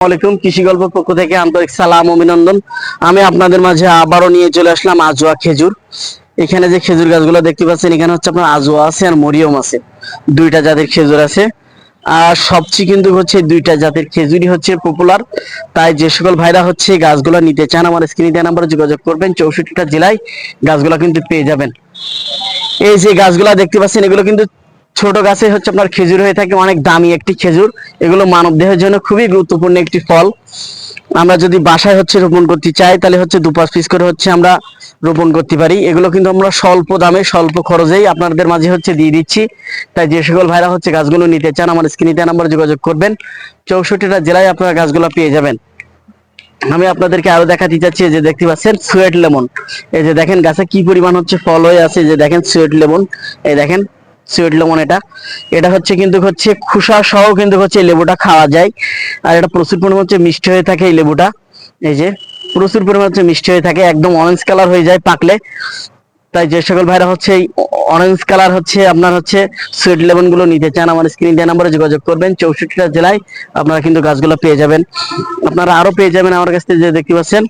আলাইকুম, কৃষি গল্প পক্ষ থেকে আন্তরিক সালাম, অভিনন্দন। আমি আপনাদের মাঝে আবারও নিয়ে চলে আসলাম আজোয়া খেজুর। এখানে যে খেজুর গাছগুলো দেখতে পাচ্ছেন, এখানে হচ্ছে আপনার আজোয়া আছে আর মরিয়ম আছে। দুইটা জাতের খেজুর আছে। আর সবচেয়ে কিন্তু হচ্ছে দুইটা জাতের খেজুরই হচ্ছে পপুলার তাই যে সকল ভাইরা হচ্ছে গাছগুলো নিতে চান, আমার স্ক্রিনে নাম্বারে যোগাযোগ করবেন, চৌষট্টিটা জেলায় গাছগুলো কিন্তু পেয়ে যাবেন। এই যে গাছগুলা দেখতে পাচ্ছেন, এগুলো কিন্তু ছোট গাছে হচ্ছে আপনার খেজুর হয়ে থাকে, অনেক দামি একটি খেজুর। এগুলো মানব দেহের জন্য খুবই গুরুত্বপূর্ণ একটি ফল। আমরা যদি বাসায় হচ্ছে রোপণ করতে চাই, তাহলে হচ্ছে দু পাঁচ পিস করে হচ্ছে আমরা রোপণ করতে পারি। এগুলো কিন্তু আমরা স্বল্প দামে, স্বল্প খরচেই আপনাদের মাঝে হচ্ছে দিয়ে দিচ্ছি। তাই যে সকল ভাইরা হচ্ছে গাছগুলো নিতে চান, আমার স্ক্রিনে নাম্বার যোগাযোগ করবেন। চৌষট্টিটা জেলায় আপনারা গাছগুলো পেয়ে যাবেন। আমি আপনাদেরকে আরও দেখাতে চাচ্ছি যে দেখতে পাচ্ছেন, সুয়েট লেমন। এই যে দেখেন গাছে কি পরিমাণ হচ্ছে ফল হয়ে আছে যে দেখেন সুয়েট লেমন। এই দেখেন সুয়েট লেমন এটা। এটা হচ্ছে কিন্তু হচ্ছে খুসা সহ কিন্তু হচ্ছে লেবুটা খাওয়া যায়। আর এটা প্রচুর পরিমাণ হচ্ছে মিষ্টি হয়ে থাকে এই লেবুটা। এই যে প্রচুর পরিমাণ হচ্ছে মিষ্টি হয়ে থাকে, একদম অরেঞ্জ কালার হয়ে যায় পাকলে। তাই যে সকল ভাইরা হচ্ছে এই অরেঞ্জ কালার হচ্ছে আপনার হচ্ছে সুইট লেমনগুলো নিতে চান, আমার স্ক্রিন দেওয়া নাম্বারে যোগাযোগ করবেন। চৌষট্টিটা জেলায় আপনারা কিন্তু গাছগুলো পেয়ে যাবেন। আপনারা আরও পেয়ে যাবেন আমার কাছ থেকে যে দেখতে পাচ্ছেন,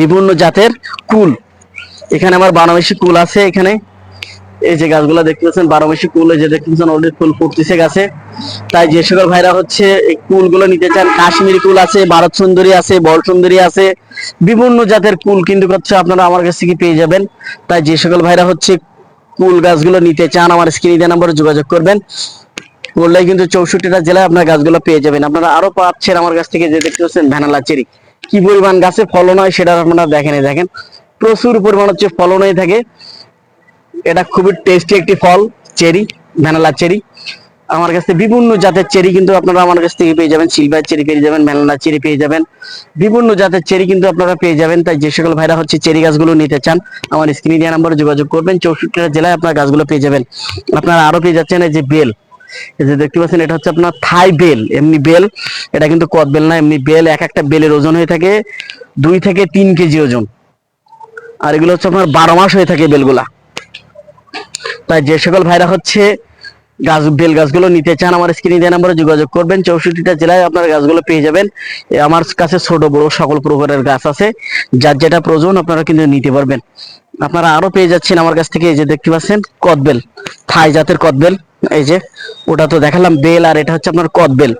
বিভিন্ন জাতের কুল। এখানে আমার বারোমেশি কুল আছে এখানে। এই যে গাছগুলো দেখতে পাচ্ছেন বারোমেশি কুল এই যে দেখতে পাচ্ছেন অলরেডি ফুল ফুটতেছে গাছে। তাই যে সকল ভাইরা হচ্ছে এই কুলগুলো নিতে চান, কাশ্মীরি কুল আছে, ভারত সুন্দরী আছে বল সুন্দরী আছে, বিভিন্ন জাতের কুল কিন্তু হচ্ছে আপনারা আমার কাছ থেকে পেয়ে যাবেন। তাই যে সকল ভাইরা হচ্ছে কুল গাছগুলো নিতে চান, আমার স্ক্রিনে দেওয়া নাম্বারে যোগাযোগ করবেন। করলেই কিন্তু চৌষট্টিটা জেলায় আপনার গাছগুলো পেয়ে যাবেন। আপনারা আরও পাচ্ছেন আমার কাছ থেকে যে দেখতে পাচ্ছেন, ভ্যানালা চেরি। কি পরিমাণ গাছে ফলন হয় সেটা আপনারা দেখেন দেখেন। প্রচুর পরিমাণ হচ্ছে ফলন হয়ে থাকে। এটা খুবই টেস্টি একটি ফল, চেরি, ভ্যানালা চেরি। আমার কাছে বিভিন্ন জাতের চেরি কিন্তু আপনারা আমার কাছ থেকে পেয়ে যাবেন। সিলভার চেরি পেয়ে যাবেন, ভ্যানালা চেরি পেয়ে যাবেন। বিভিন্ন জাতের চেরি কিন্তু আপনারা পেয়ে যাবেন। তাই যে সকল ভাইরা হচ্ছে চেরি গাছগুলো নিতে চান, আমার স্ক্রিনে দেওয়া নাম্বারে যোগাযোগ করবেন। চৌষট্টিটা জেলায় আপনার গাছগুলো পেয়ে যাবেন। আপনারা আরও পেয়ে যাচ্ছেন এই যে বেল। এই যে দেখতে পাচ্ছেন, এটা হচ্ছে আপনার থাই বেল। এমনি বেল, এটা কিন্তু কদ বেল না, এমনি বেল, এক একটা বেলের ওজন হয়ে থাকে দুই থেকে তিন কেজি ওজন। আর এগুলো হচ্ছে আপনার বারো মাস হয়ে থাকে বেলগুলা। তাই যে সকল ভাইরা হচ্ছে গাছ, বেল গাছগুলো নিতে চান, আমার স্ক্রিনে দেওয়া নাম্বারে যোগাযোগ করবেন। চৌষট্টিটা জেলায় আপনার গাছগুলো পেয়ে যাবেন। আমার কাছে ছোট, বড় সকল প্রকারের গাছ আছে। যার যেটা প্রয়োজন আপনারা কিন্তু নিতে পারবেন। আপনারা আরও পেয়ে যাচ্ছেন আমার কাছ থেকে এই যে দেখতে পাচ্ছেন কদবেল থাই জাতের কদবেল এই যে, ওটা তো দেখালাম, বেল আর এটা হচ্ছে আপনার কদবেল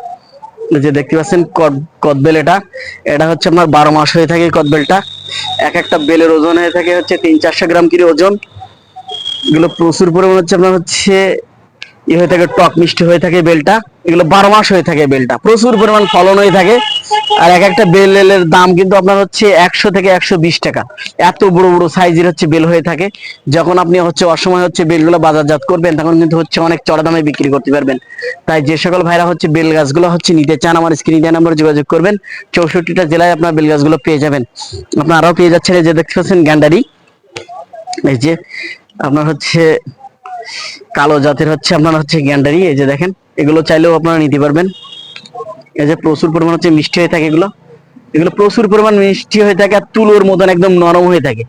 যে দেখতে পাচ্ছেন, কদ- কদবেল এটা। এটা হচ্ছে আপনার বারো মাস হয়ে থাকে কদবেলটা এক একটা বেলের ওজন হয়ে থাকে হচ্ছে তিন চারশো গ্রাম কিলো ওজন। এগুলো প্রচুর পরিমাণ হচ্ছে আপনার হচ্ছে ই হয়ে থাকে, টক মিষ্টি হয়ে থাকে বেলটা। এগুলো বারো মাস হয়ে থাকে বেলটা। প্রচুর পরিমাণ ফলন হয়ে থাকে। আর এক একটা বেলের দাম কিন্তু আপনার হচ্ছে একশো থেকে একশো বিশ টাকা। এত বড় বড় সাইজের হচ্ছে বেল হয়ে থাকে। যখন আপনি হচ্ছে অসময় হচ্ছে বেলগুলো বাজারজাত করবেন, তখন কিন্তু হচ্ছে অনেক চড়া দামে বিক্রি করতে পারবেন। তাই যে সকল ভাইরা হচ্ছে বেল গাছগুলো হচ্ছে নিতে চান, আমার স্ক্রিন দেওয়া নাম্বার যোগাযোগ করবেন। চৌষট্টিটা জেলায় আপনার বেল গাছগুলো পেয়ে যাবেন। আপনার আরও পেয়ে যাচ্ছেন যে দেখতে পাচ্ছেন গ্যান্ডারি। এই যে আপনার হচ্ছে কালো জাতের হচ্ছে আপনার হচ্ছে গ্যান্ডারি, এই যে দেখেন, এগুলো চাইলেও আপনারা নিতে পারবেন। এই যে প্রচুর পরিমাণ হচ্ছে মিষ্টি হয়ে থাকে এগুলো। এগুলো প্রচুর পরিমাণ মিষ্টি হয়ে থাকে আর তুলোর মতন একদম নরম হয়ে থাকে।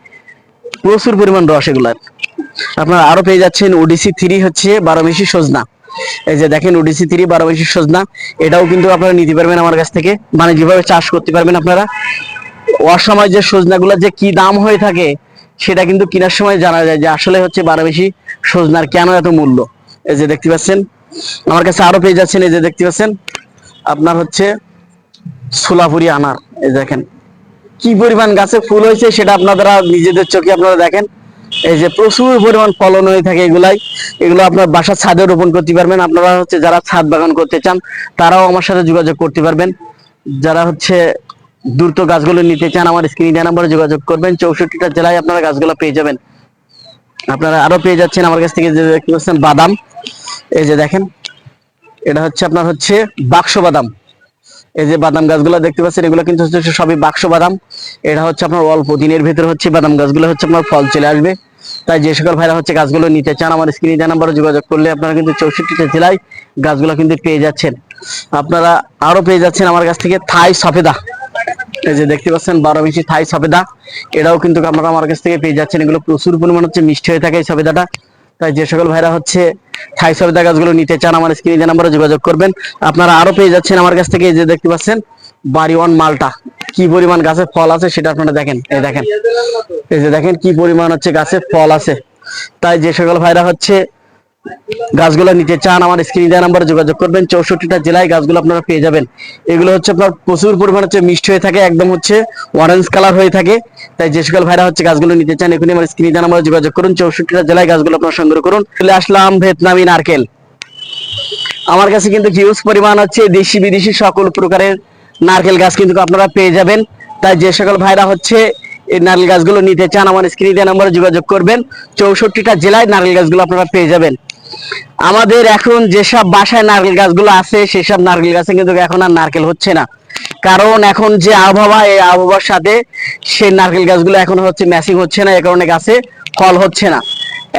প্রচুর পরিমাণ রস এগুলার আপনারা আরও পেয়ে যাচ্ছেন ওডিসি থ্রি হচ্ছে বারো মেশি সজনা। এই যে দেখেন ওডিসি থ্রি বারো মেশি সজনা, এটাও কিন্তু আপনারা নিতে পারবেন আমার কাছ থেকে। মানে যেভাবে চাষ করতে পারবেন আপনারা। অসময় যে সজনাগুলো যে কি দাম হয়ে থাকে সেটা কিন্তু কেনার সময় জানা যায় যে আসলে হচ্ছে বারো বেশি সজনার কেন এত মূল্য? এই যে দেখতে পাচ্ছেন, আমার কাছে আরও পেয়ে যাচ্ছেন এই যে দেখতে পাচ্ছেন, আপনার হচ্ছে সোলাপুরি আনার, এই দেখেন, কি পরিমাণ গাছে ফুল হয়েছে সেটা আপনারা নিজেদের চোখে আপনারা দেখেন। এই যে প্রচুর পরিমাণ ফলন হয়ে থাকে এগুলাই, এগুলো আপনার বাসার ছাদে রোপণ করতে পারবেন। আপনারা হচ্ছে যারা ছাদ বাগান করতে চান, তারাও আমার সাথে যোগাযোগ করতে পারবেন। যারা হচ্ছে দ্রুত গাছগুলো নিতে চান, আমার স্ক্রিনে দেওয়া নাম্বারে যোগাযোগ করবেন। চৌষট্টিটা জেলায় আপনারা গাছগুলো পেয়ে যাবেন। আপনারা আরও পেয়ে যাচ্ছেন আমার কাছ থেকে যে দেখতে পাচ্ছেন বাদাম। এই যে দেখেন, এটা হচ্ছে আপনার হচ্ছে বাক্স বাদাম। এই যে বাদাম গাছগুলো দেখতে পাচ্ছেন, এগুলো কিন্তু হচ্ছে সবই বাক্স বাদাম। এটা হচ্ছে আপনার অল্প দিনের ভেতরে হচ্ছে বাদাম গাছগুলো হচ্ছে আপনার ফল চলে আসবে। তাই যে সকল ভাইরা হচ্ছে গাছগুলো নিতে চান, আমার স্ক্রিনে দেওয়া নাম্বারে যোগাযোগ করলে আপনারা কিন্তু চৌষট্টিটা জেলায় গাছগুলো কিন্তু পেয়ে যাচ্ছেন। আপনারা আরও পেয়ে যাচ্ছেন আমার কাছ থেকে থাই সফেদা। এই যে দেখতে পাচ্ছেন, বারো মিশি থাই সবেদা এটাও কিন্তু আপনারা আমার কাছ থেকে পেয়ে যাচ্ছেন। এগুলো প্রচুর পরিমাণ হচ্ছে মিষ্টি হয়ে থাকে এই সফেদাটা তাই যে সকল ভাইরা হচ্ছে থাই সবেদা গাছগুলো নিতে চান, আমার স্ক্রিনে নাম্বারে যোগাযোগ করবেন। আপনারা আরও পেয়ে যাচ্ছেন আমার কাছ থেকে এই যে দেখতে পাচ্ছেন বাড়ি ওয়ান মালটা। কি পরিমাণ গাছে ফল আছে সেটা আপনারা দেখেন। এই দেখেন। এই যে দেখেন কি পরিমাণ হচ্ছে গাছে ফল আছে। তাই যে সকল ভাইরা হচ্ছে গাছগুলো নিতে চান, আমার স্ক্রিন দেওয়া নাম্বারে যোগাযোগ করবেন। চৌষট্টিটা জেলায় গাছগুলো আপনারা পেয়ে যাবেন। এগুলো হচ্ছে আপনার প্রচুর পরিমাণ হচ্ছে মিষ্টি হয়ে থাকে, একদম হচ্ছে অরেঞ্জ কালার হয়ে থাকে। তাই যে সকল ভাইরা হচ্ছে গাছগুলো নিতে চান, এখনই আমার স্ক্রিন দেওয়া নাম্বারে যোগাযোগ করুন। চৌষট্টিটা জেলায় গাছগুলো আপনারা সংগ্রহ করুন। চলে আসলাম ভিয়েতনামি নারকেল। আমার কাছে কিন্তু হিউজ পরিমাণ হচ্ছে দেশি বিদেশি সকল প্রকারের নারকেল গাছ কিন্তু আপনারা পেয়ে যাবেন। তাই যে সকল ভাইরা হচ্ছে এই নারকেল গাছগুলো নিতে চান, আমার স্ক্রিনে দেওয়া নাম্বারে যোগাযোগ করবেন। চৌষট্টিটা জেলায় নারকেল গাছগুলো আপনারা পেয়ে যাবেন। আমাদের এখন যেসব বাসায় নারকেল গাছগুলো আছে, সেসব নারকেল গাছে কিন্তু এখন আর নারকেল হচ্ছে না। কারণ এখন যে আবহাওয়া, এই আবহাওয়ার সাথে সেই নারকেল গাছগুলো এখন হচ্ছে ম্যাচিং হচ্ছে না, এ কারণে গাছে ফল হচ্ছে না।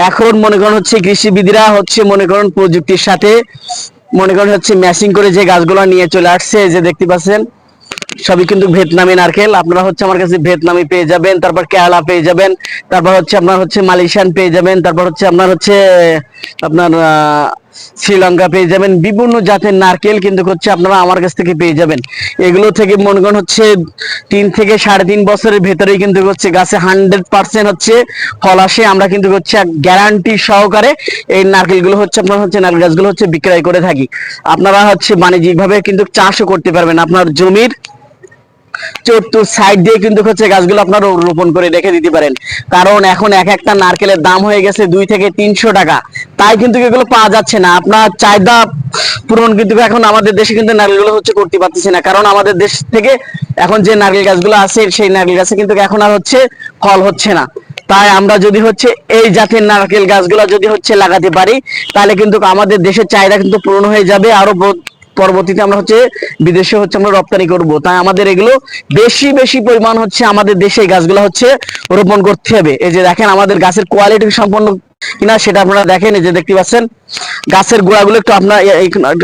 এখন মনে করেন হচ্ছে কৃষিবিদরা হচ্ছে মনে করেন প্রযুক্তির সাথে মনে করেন হচ্ছে ম্যাচিং করে যে গাছগুলো নিয়ে চলে আসছে যে দেখতে পাচ্ছেন সবই কিন্তু ভিয়েতনামি নারকেল। আপনারা হচ্ছে আমার কাছে ভিয়েতনামি পেয়ে যাবেন, তারপর কেরালা পেয়ে যাবেন, তারপর হচ্ছে আপনার হচ্ছে মালয়েশিয়ান পেয়ে যাবেন, তারপর হচ্ছে আপনার হচ্ছে, আপনার শ্রীলঙ্কা পেয়ে যাবেন, বিভিন্ন জাতের নারকেল কিন্তু হচ্ছে আপনারা আমার কাছ থেকে পেয়ে যাবেন। এগুলো থেকে মনে করেন হচ্ছে তিন থেকে সাড়ে তিন বছরের ভেতরেই কিন্তু হচ্ছে গাছে হান্ড্রেড পার্সেন্ট হচ্ছে ফল আসে। আমরা কিন্তু হচ্ছে গ্যারান্টি সহকারে এই নারকেলগুলো হচ্ছে আপনার হচ্ছে নারকেল গাছগুলো হচ্ছে বিক্রয় করে থাকি। আপনারা হচ্ছে বাণিজ্যিকভাবে কিন্তু চাষও করতে পারবেন। আপনার জমির চতুর সাইড দিয়ে কিন্তু হচ্ছে গাছগুলো আপনারা রোপণ করে রেখে দিতে পারেন। কারণ এখন এক একটা নারকেলের দাম হয়ে গেছে দুই থেকে তিনশো টাকা। তাই কিন্তু এগুলো পাওয়া যাচ্ছে না। আপনার চাহিদা পূরণ কিন্তু এখন আমাদের দেশে কিন্তু নারকেলগুলো হচ্ছে করতে পারতেছে না। কারণ আমাদের দেশ থেকে এখন যে নারকেল গাছগুলো আছে, সেই নারকেল গাছে কিন্তু এখন আর হচ্ছে ফল হচ্ছে না। তাই আমরা যদি হচ্ছে এই জাতের নারকেল গাছগুলো যদি হচ্ছে লাগাতে পারি, তাহলে কিন্তু আমাদের দেশের চাহিদা কিন্তু পূরণ হয়ে যাবে। আরও পরবর্তীতে আমরা হচ্ছে বিদেশে হচ্ছে আমরা রপ্তানি করব। তাই আমাদের এগুলো বেশি বেশি পরিমাণ হচ্ছে আমাদের দেশে গাছগুলো হচ্ছে রোপণ করতে হবে। এই যে দেখেন আমাদের গাছের কোয়ালিটি সম্পন্ন কিনা সেটা আপনারা দেখেন, এই যে দেখতে পাচ্ছেন। গাছের গোড়াগুলো একটু আপনার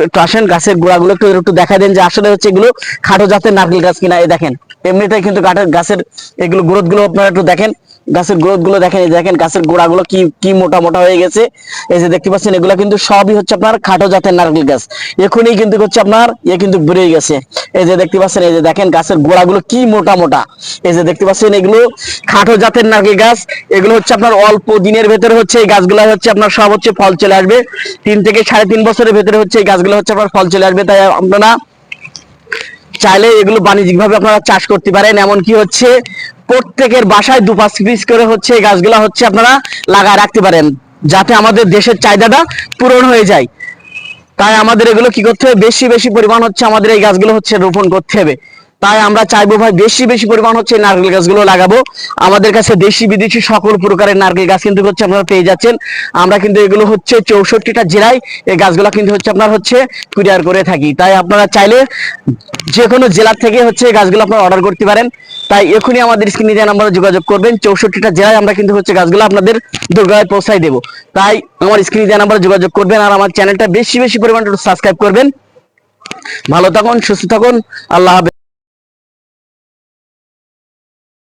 একটু আসেন, গাছের গোড়াগুলো একটু একটু দেখা দেন যে আসলে হচ্ছে এগুলো খাটো জাতের নারকেল গাছ কিনা। এই দেখেন, এমনিতেই কিন্তু গাছের এগুলো গ্রোথগুলো আপনারা একটু দেখেন। গাছের গ্রোথগুলো দেখেন দেখেন গাছের গোড়াগুলো কি কি মোটা মোটা হয়ে গেছে। এই যে দেখতে পাচ্ছেন, এগুলো কিন্তু সবই হচ্ছে আপনার খাটো জাতের নারকেল গাছ। এখনই কিন্তু হচ্ছে আপনার ইয়ে কিন্তু বেড়ে গেছে। এই যে দেখতে পাচ্ছেন, এই যে দেখেন গাছের গোড়াগুলো কি মোটা মোটা। এই যে দেখতে পাচ্ছেন, এগুলো খাটো জাতের নারকেল গাছ। এগুলো হচ্ছে আপনার অল্প দিনের ভেতরে হচ্ছে এই গাছগুলো হচ্ছে আপনার সব হচ্ছে ফল চলে আসবে। তিন থেকে সাড়ে তিন বছরের ভেতরে হচ্ছে এই গাছগুলো হচ্ছে আপনার ফল চলে আসবে। তাই আপনারা চাইলে এগুলো বাণিজ্যিক ভাবে আপনারা চাষ করতে পারেন। এমনকি হচ্ছে প্রত্যেকের বাসায় দু পাঁচ পিস করে হচ্ছে এই গাছগুলো হচ্ছে আপনারা লাগায় রাখতে পারেন, যাতে আমাদের দেশের চাহিদাটা পূরণ হয়ে যায়। তাই আমাদের এগুলো কি করতে হবে? বেশি বেশি পরিমাণ হচ্ছে আমাদের এই গাছগুলো হচ্ছে রোপণ করতে হবে। তাই আমরা চাইব ভাই বেশি বেশি পরিমাণ হচ্ছে নারকেল গাছগুলো লাগাবো। আমাদের কাছে দেশি বিদেশি সকল প্রকারের নারকেল গাছ কিন্তু হচ্ছে আপনারা পেয়ে যাচ্ছেন। আমরা কিন্তু এগুলো হচ্ছে চৌষট্টিটা জেলায় এই গাছগুলো কিন্তু হচ্ছে আপনার হচ্ছে কুরিয়ার করে থাকি। তাই আপনারা চাইলে যে কোনো জেলার থেকে হচ্ছে গাছগুলো আপনারা অর্ডার করতে পারেন। তাই এখনই আমাদের স্ক্রিনে যে নাম্বারে যোগাযোগ করবেন। চৌষট্টিটা জেলায় আমরা কিন্তু হচ্ছে গাছগুলো আপনাদের দুর্গায় পৌঁছাই দেবো। তাই আমার স্ক্রিনে যে নাম্বারে যোগাযোগ করবেন আর আমার চ্যানেলটা বেশি বেশি পরিমাণে সাবস্ক্রাইব করবেন। ভালো থাকুন, সুস্থ থাকুন, আল্লাহ হাফেজ।